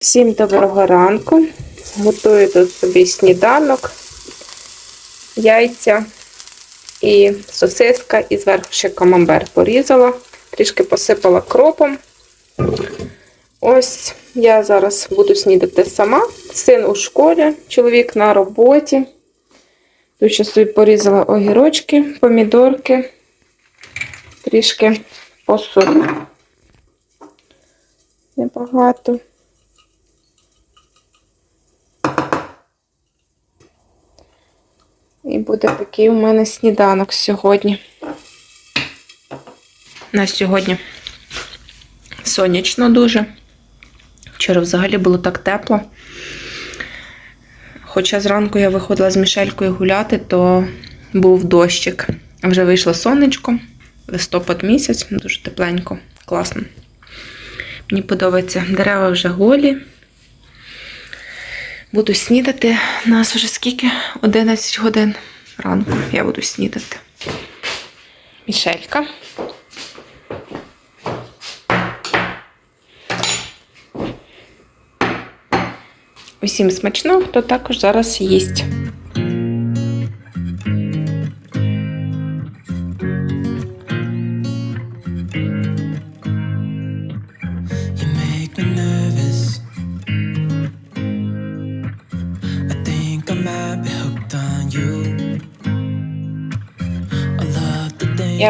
Всім доброго ранку. Готую тут собі сніданок, яйця і сосиска, і зверху ще камамбер порізала, трішки посипала кропом. Ось я зараз буду снідати сама. Син у школі, чоловік на роботі. Тут ще собі порізала огірочки, помідорки, трішки посуду. Небагато. І буде такий у мене сніданок сьогодні. На сьогодні сонячно дуже. Вчора взагалі було так тепло. Хоча зранку я виходила з Мішелькою гуляти, то був дощик. Вже вийшло сонечко, листопад місяць, дуже тепленько, класно. Мені подобається дерева вже голі. Буду снідати. Нас вже скільки? 11 годин ранку я буду снідати. Мішелька. Усім смачно, хто також зараз їсть.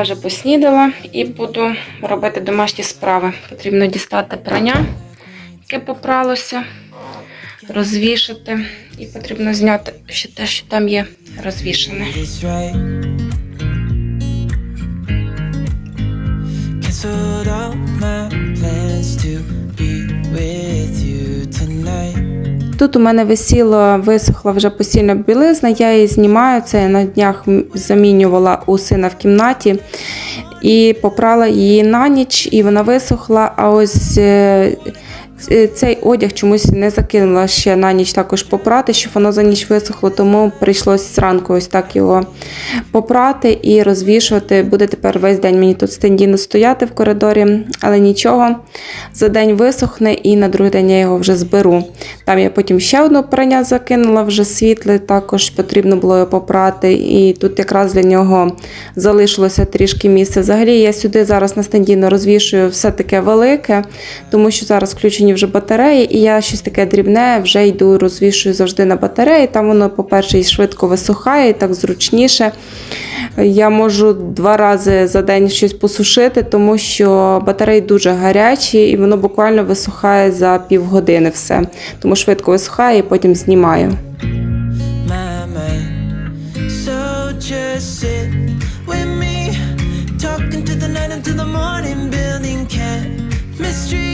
Я вже поснідала і буду робити домашні справи. Потрібно дістати прання, яке попралося, розвішати. І потрібно зняти ще те, що там є розвішане. Тут у мене висіла, висохла вже постільна білизна, я її знімаю. Це я на днях замінювала у сина в кімнаті і попрала її на ніч, і вона висохла. А ось е, цей одяг чомусь не закинула ще на ніч також попрати, щоб воно за ніч висохло, тому прийшлось зранку ось так його попрати і розвішувати. Буде тепер весь день мені тут стендіно стояти в коридорі, але нічого. За день висохне і на другий день я його вже зберу. Там я потім ще одне прання закинула вже світле, також потрібно було його попрати. І тут якраз для нього залишилося трішки місця. Взагалі я сюди зараз на стендіно розвішую все таке велике, тому що зараз включені вже батареї, і я щось таке дрібне вже йду, розвішую завжди на батареї. Там воно, по-перше, і швидко висухає, і так зручніше. Я можу два рази за день щось посушити, тому що батареї дуже гарячі, і воно буквально висухає за півгодини все. Тому швидко висухає і потім знімаю. my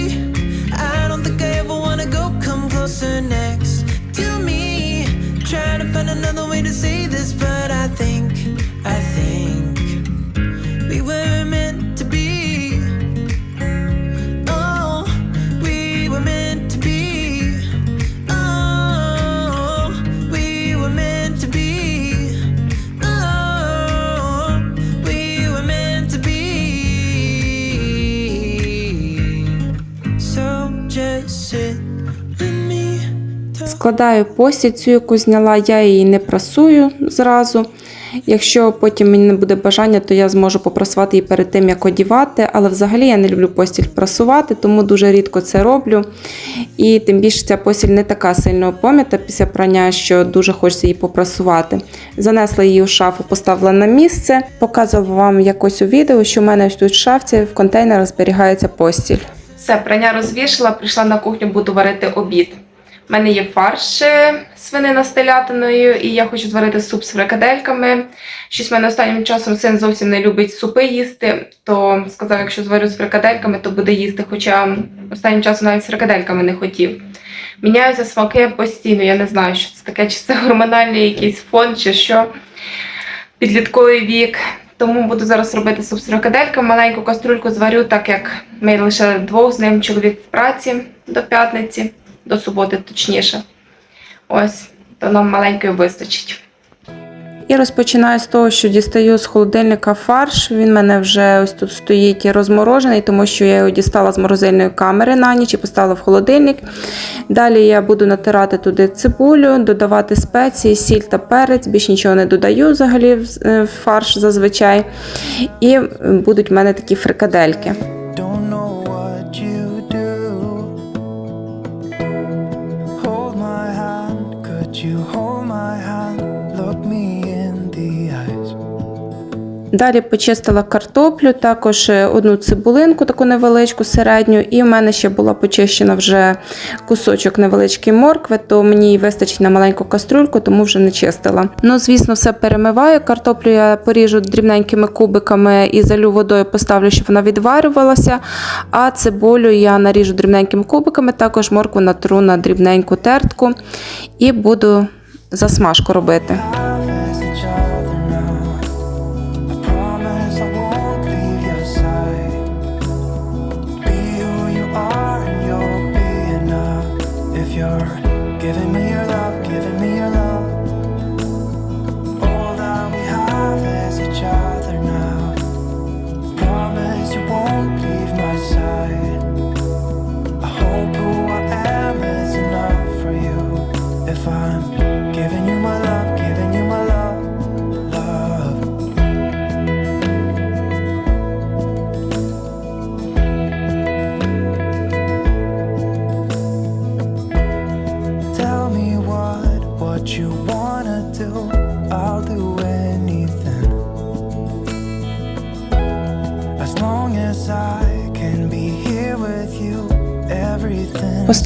say this, but Складаю постіль, цю яку зняла, я її не прасую зразу. Якщо потім мені не буде бажання, то я зможу попрасувати її перед тим, як одівати. Але взагалі я не люблю постіль прасувати, тому дуже рідко це роблю. І тим більше ця постіль не така сильно пом'ята після прання, що дуже хочеться її попрасувати. Занесла її у шафу, поставила на місце. Показувала вам якось у відео, що в мене тут в шафці в контейнерах зберігається постіль. Все, прання розвішала, прийшла на кухню, буду варити обід. У мене є фарш е, свинина з телятиною, і я хочу зварити суп з фрикадельками. Щось в мене останнім часом син зовсім не любить супи їсти, то сказав, якщо зварю з фрикадельками, то буде їсти, хоча останнім часом навіть з фрикадельками не хотів. Міняються смаки постійно, я не знаю, що це таке, чи це гормональний якийсь фон, чи що. Підлітковий вік. Тому буду зараз робити суп з фрикадельками. Маленьку каструльку зварю, так як ми лише двох з ним чоловік в праці до п'ятниці до суботи точніше. Ось, то нам маленької вистачить. І розпочинаю з того, що дістаю з холодильника фарш. Він в мене вже ось тут стоїть розморожений, тому що я його дістала з морозильної камери на ніч і поставила в холодильник. Далі я буду натирати туди цибулю, додавати спеції, сіль та перець. Більш нічого не додаю взагалі в е, фарш зазвичай. І будуть в мене такі фрикадельки. You Далі почистила картоплю, також е, одну цибулинку, таку невеличку, середню, і в мене ще була почищена вже кусочок невеличкий моркви, то мені вистачить на маленьку кастрюльку, тому вже не чистила. Ну, звісно, все перемиваю. Картоплю я поріжу дрібненькими кубиками і залю водою, поставлю, щоб вона відварювалася. А цибулю я наріжу дрібненькими кубиками, також моркву натру на дрібненьку тертку і буду засмажку робити.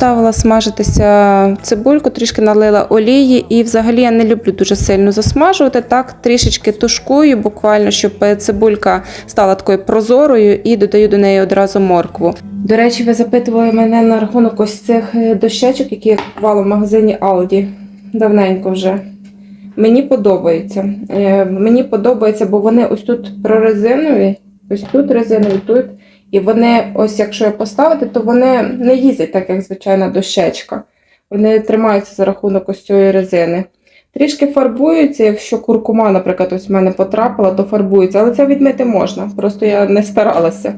Поставила смажитися цибульку, трішки налила олії, і взагалі я не люблю дуже сильно засмажувати. Так, трішечки тушкую, буквально, щоб цибулька стала такою прозорою, і додаю до неї одразу моркву. До речі, ви запитували мене на рахунок ось цих дощечок, які я купувала в магазині Aldi. Давненько вже. Мені подобається. Е, Мені подобається, бо вони ось тут прорезинові, ось тут резинові, тут. І вони, ось якщо їх поставити, то вони не їздять так, як звичайна дощечка. Вони тримаються за рахунок ось цієї резини. Трішки фарбуються, якщо куркума, наприклад, ось в мене потрапила, то фарбується, але це відмити можна. Просто я не старалася.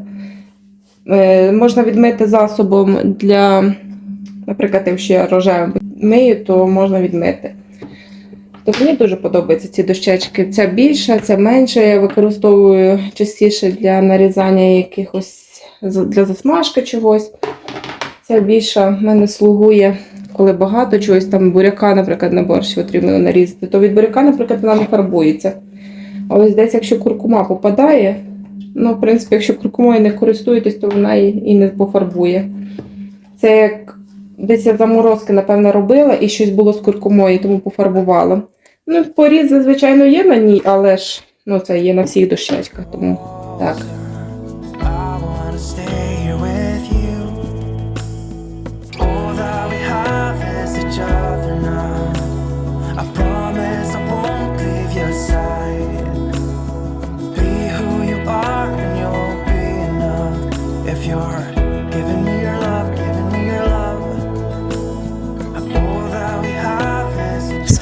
Е, можна відмити засобом для, наприклад, якщо я рожевим мию, то можна відмити. То мені дуже подобаються ці дощечки. Ця більша, ця менша. Я використовую частіше для нарізання якихось для засмажки чогось. Ця більша в мене слугує, коли багато чогось там буряка, наприклад, на борщ потрібно нарізати. То від буряка, наприклад, вона не фарбується. А ось десь, якщо куркума попадає, ну, в принципі, якщо куркумою не користуєтесь, то вона і не пофарбує. Це як десь я заморозки, напевно, робила і щось було з куркумою, тому пофарбувала. Ну, поріз, звичайно, є на ній, але ж ну, це є на всіх дощечках, тому так.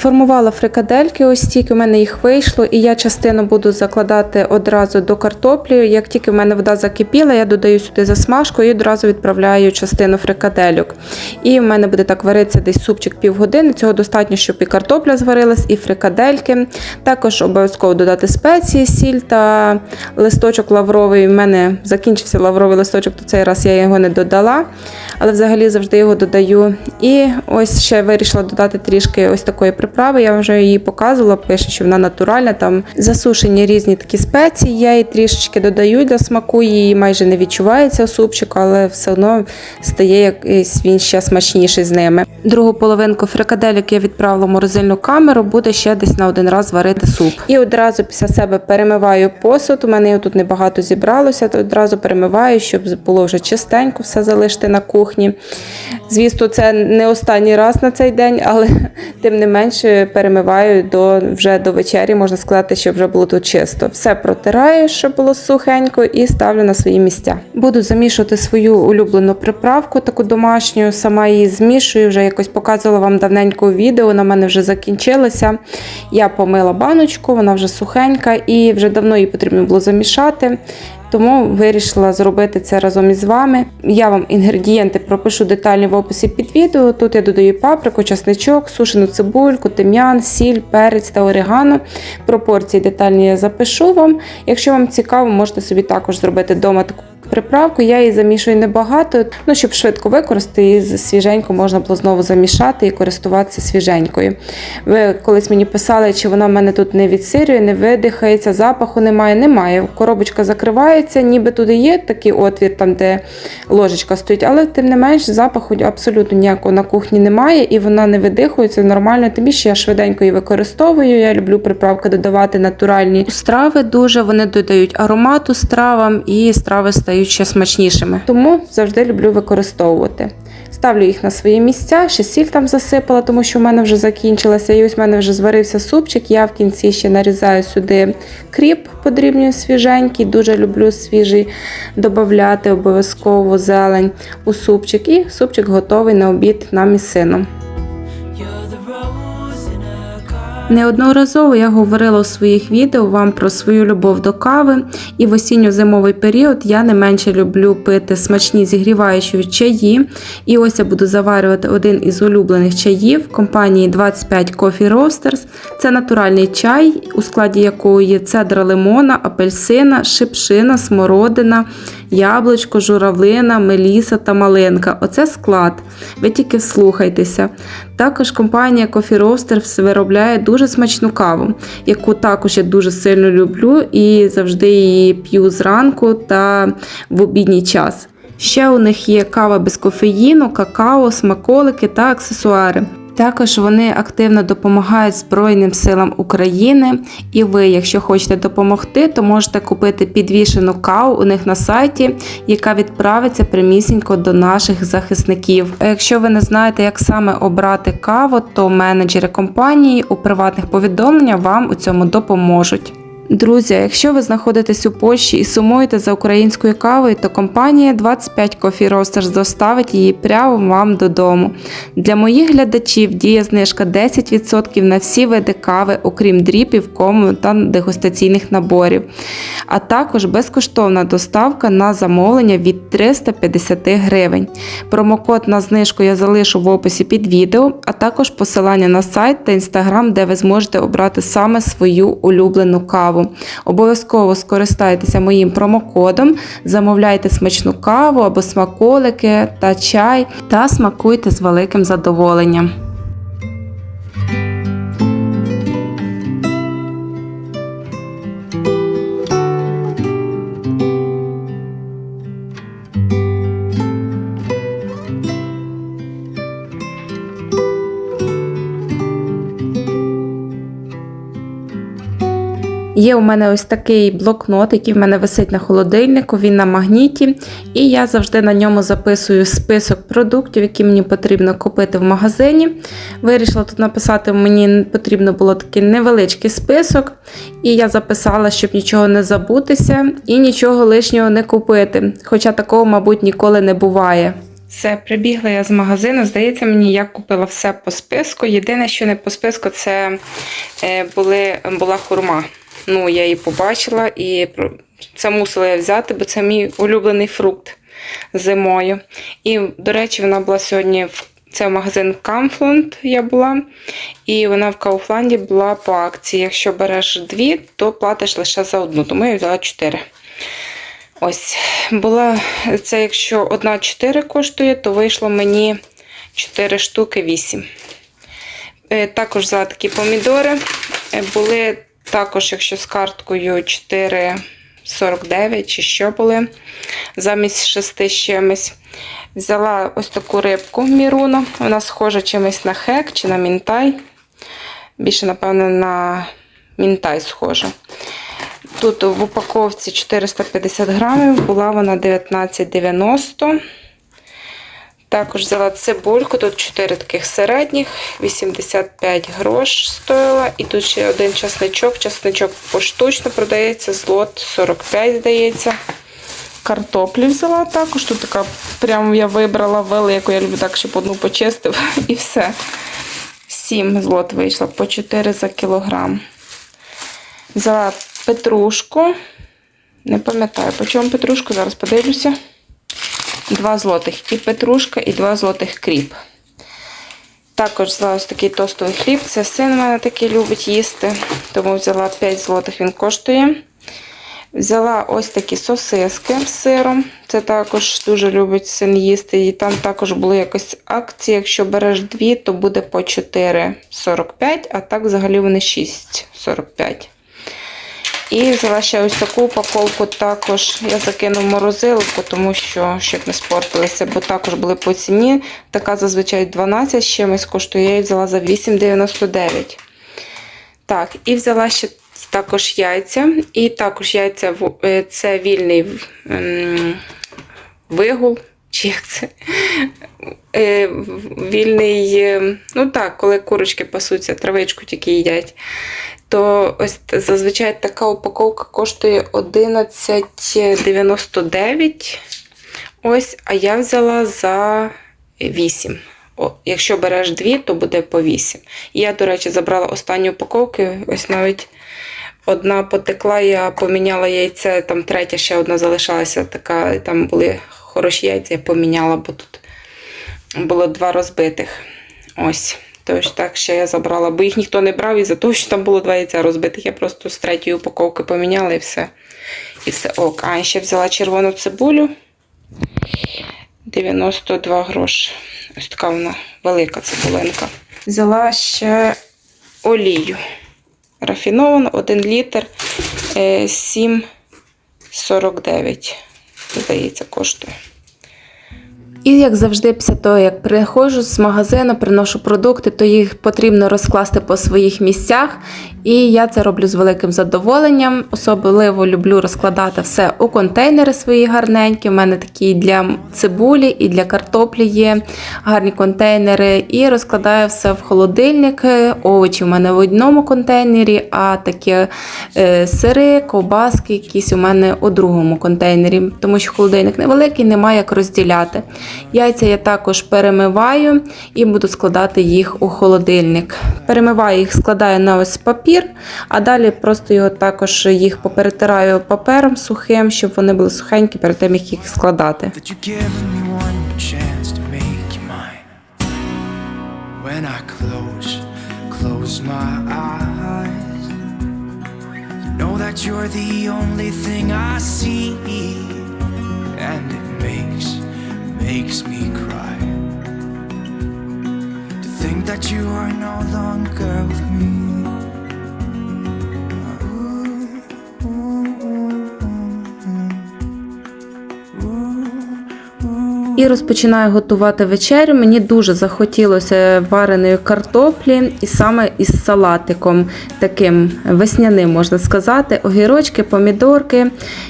Сформувала фрикадельки, ось тільки в мене їх вийшло, і я частину буду закладати одразу до картоплі. Як тільки в мене вода закипіла, я додаю сюди засмажку і одразу відправляю частину фрикадельок. І в мене буде так варитися десь супчик півгодини. Цього достатньо, щоб і картопля зварилась, і фрикадельки. Також обов'язково додати спеції, сіль та листочок лавровий. У мене закінчився лавровий листочок, то цей раз я його не додала. Але взагалі завжди його додаю. І ось ще вирішила додати трішки ось такої приправи. Я вже її показувала, пише, що вона натуральна. Там засушені різні такі спеції. Я її трішечки додаю для смаку. Її майже не відчувається у супчику, але все одно стає якийсь він ще смачніший з ними. Другу половинку фрикаделек я відправила в морозильну камеру, буде ще десь на один раз варити суп. І одразу після себе перемиваю посуд. У мене його тут небагато зібралося, то одразу перемиваю, щоб було вже чистенько все залишити на кухні. Звісно, це не останній раз на цей день, але тим не менше перемиваю до вже до вечері, можна сказати, щоб вже було тут чисто. Все протираю, щоб було сухенько, і ставлю на свої місця. Буду замішувати свою улюблену приправку, таку домашню, сама її змішую вже якось показувала вам давненько відео, вона мене вже закінчилася. Я помила баночку, вона вже сухенька і вже давно її потрібно було замішати. Тому вирішила зробити це разом із вами. Я вам інгредієнти пропишу детально в описі під відео. Тут я додаю паприку, часничок, сушену цибульку, тим'ян, сіль, перець та орегано. Пропорції детальні я запишу вам. Якщо вам цікаво, можете собі також зробити вдома таку приправку. Я її замішую небагато, ну щоб швидко використати і свіженько можна було знову замішати і користуватися свіженькою. Ви колись мені писали, чи вона в мене тут не відсирює, не видихається, запаху немає. Немає. Коробочка закривається, ніби туди є такий отвір, там де ложечка стоїть, але тим не менш запаху абсолютно ніякого на кухні немає і вона не видихується нормально. Тим більше я швиденько її використовую. Я люблю приправки додавати натуральні страви. Дуже вони додають аромату стравам і страви стають ще смачнішими. Тому завжди люблю використовувати. Ставлю їх на свої місця, ще сіль там засипала, тому що в мене вже закінчилася. І ось в мене вже зварився супчик. Я в кінці ще нарізаю сюди кріп, подрібнюю свіженький. Дуже люблю свіжий додати обов'язково зелень у супчик. І супчик готовий на обід нам із сином. Неодноразово я говорила у своїх відео вам про свою любов до кави, і в осінньо-зимовий період я не менше люблю пити смачні зігріваючі чаї. І ось я буду заварювати один із улюблених чаїв компанії 25 Coffee Roasters. Це натуральний чай, у складі якого є цедра лимона, апельсина, шипшина, смородина, яблучко, журавлина, меліса та малинка. Оце склад. Ви тільки вслухайтеся. Також компанія Coffee Roasters виробляє дуже смачну каву, яку також я дуже сильно люблю і завжди її п'ю зранку та в обідній час. Ще у них є кава без кофеїну, какао, смаколики та аксесуари. Також вони активно допомагають Збройним силам України. І ви, якщо хочете допомогти, то можете купити підвішену каву у них на сайті, яка відправиться прямісінько до наших захисників. А якщо ви не знаєте, як саме обрати каву, то менеджери компанії у приватних повідомленнях вам у цьому допоможуть. Друзі, якщо ви знаходитесь у Польщі і сумуєте за українською кавою, то компанія 25 Coffee Roasters доставить її прямо вам додому. Для моїх глядачів діє знижка 10% на всі види кави, окрім дріпів, кому та дегустаційних наборів, а також безкоштовна доставка на замовлення від 350 гривень. Промокод на знижку я залишу в описі під відео, а також посилання на сайт та інстаграм, де ви зможете обрати саме свою улюблену каву. Обов'язково скористайтеся моїм промокодом, замовляйте смачну каву або смаколики та чай та смакуйте з великим задоволенням. Є у мене ось такий блокнот, який в мене висить на холодильнику, він на магніті, і я завжди на ньому записую список продуктів, які мені потрібно купити в магазині. Вирішила тут написати, мені потрібно було такий невеличкий список, і я записала, щоб нічого не забутися і нічого лишнього не купити. Хоча такого, мабуть, ніколи не буває. Все, прибігла я з магазину. Здається, мені я купила все по списку. Єдине, що не по списку, це е, були, була хурма. Ну, я її побачила і це мусила я взяти, бо це мій улюблений фрукт зимою. І, до речі, вона була сьогодні в це магазин Камфланд я була, і вона в Кауфланді була по акції. Якщо береш дві, то платиш лише за одну, тому я взяла чотири. Ось, була це, якщо одна 4 коштує, то вийшло мені 4 штуки 8. Е, Також взяла такі помідори. Е, Були також, якщо з карткою 4,49 чи що були, замість 6 з чимось. Взяла ось таку рибку міруну. Вона схожа чимось на хек чи на мінтай. Більше, напевно, на мінтай схожа. Тут в упаковці 450 грамів, була вона 19,90. Також взяла цибульку, тут 4 таких середніх, 85 грош стоїла. І тут ще один часничок. Часничок поштучно продається, злот 45, здається. картоплі взяла також. Тут така прям я вибрала велику, я люблю так, щоб одну почистив і все. 7 злот вийшло по 4 за кілограм. Взяла петрушку. Не пам'ятаю, по чому петрушку, зараз подивлюся. 2 злотих і петрушка, і 2 злотих кріп. Також взяла ось такий тостовий хліб. Це син у мене такий любить їсти, тому взяла 5 злотих, він коштує. Взяла ось такі сосиски з сиром. Це також дуже любить син їсти. І там також були якось акції. Якщо береш дві, то буде по 4,45, а так взагалі вони 6,45. І взяла ще ось таку упаковку також. Я закину морозилку, тому що щоб не спортилися, бо також були по ціні. Така зазвичай 12 з чимось коштує. Я її взяла за 8,99. Так, і взяла ще також яйця. І також яйця е, це вільний вигул. Чи як це? Е, вільний, е, ну так, коли курочки пасуться, травичку тільки їдять. То ось зазвичай така упаковка коштує 11,99. Ось, а я взяла за 8. О, якщо береш дві, то буде по 8. І я, до речі, забрала останні упаковки. Ось навіть одна потекла, я поміняла яйце, там третя ще одна залишалася така, там були хороші яйця, я поміняла, бо тут було два розбитих. Ось. Тож так ще я забрала, бо їх ніхто не брав із-за того, що там було два яйця розбитих. Я просто з третьої упаковки поміняла і все. І все ок. А ще взяла червону цибулю. 92 гроші. Ось така вона велика цибулинка. Взяла ще олію. Рафіновану, 1 літр е, 7,49. Здається, коштує. І як завжди, після того, як приходжу з магазину, приношу продукти, то їх потрібно розкласти по своїх місцях. І я це роблю з великим задоволенням. Особливо люблю розкладати все у контейнери свої гарненькі. У мене такі для цибулі і для картоплі є гарні контейнери. І розкладаю все в холодильник. Овочі у мене в одному контейнері, а такі е, сири, ковбаски якісь у мене у другому контейнері, тому що холодильник невеликий, немає як розділяти. Яйця я також перемиваю і буду складати їх у холодильник. Перемиваю їх, складаю на ось папір, а далі просто його також їх поперетираю папером сухим, щоб вони були сухенькі перед тим, як їх складати. When I close, close my eyes, know that you're the only thing I see, and makes me cry. To think that you are no longer with me. І розпочинаю готувати вечерю. Мені дуже захотілося вареної картоплі, і саме із салатиком, таким весняним, можна сказати. Огірочки, помідорки.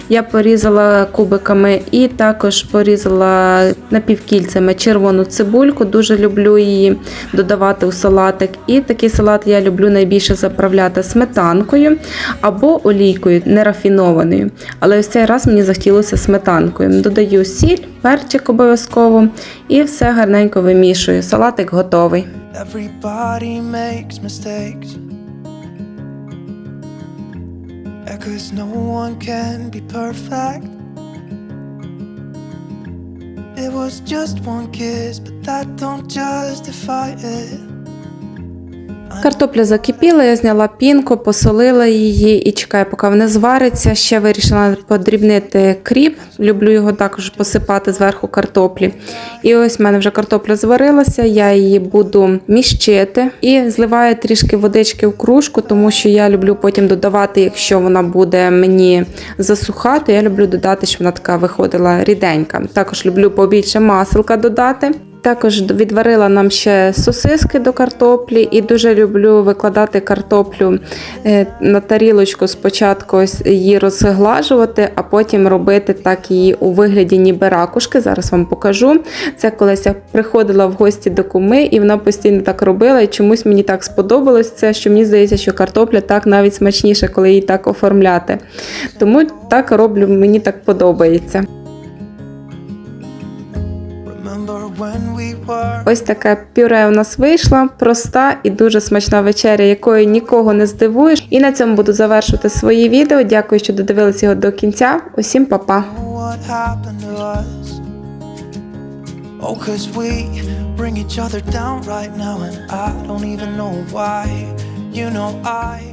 Я порізала кубиками і також порізала напівкільцями червону цибульку. Дуже люблю її додавати у салатик. І такий салат я люблю найбільше заправляти сметанкою або олійкою нерафінованою. Але ось цей раз мені захотілося сметанкою. Додаю сіль, перчик обов'язково і все гарненько вимішую. Салатик готовий. That don't justify it. Картопля закипіла, я зняла пінку, посолила її і чекаю, поки вона звариться. Ще вирішила подрібнити кріп. Люблю його також посипати зверху картоплі. І ось в мене вже картопля зварилася, я її буду міщити і зливаю трішки водички в кружку, тому що я люблю потім додавати, якщо вона буде мені засухати, я люблю додати, щоб вона така виходила ріденька. Також люблю побільше маселка додати. Також відварила нам ще сосиски до картоплі, і дуже люблю викладати картоплю е, на тарілочку. Спочатку її розглажувати, а потім робити так її у вигляді, ніби ракушки. Зараз вам покажу. Це колись я приходила в гості до куми, і вона постійно так робила. І чомусь мені так сподобалось це, що мені здається, що картопля так навіть смачніше, коли її так оформляти. Тому так роблю, мені так подобається. when Ось таке пюре у нас вийшло. Проста і дуже смачна вечеря, якою нікого не здивуєш. І на цьому буду завершувати своє відео. Дякую, що додивилися його до кінця. Усім па-па! Oh, bring each other down right now, and I don't even know why. You know, I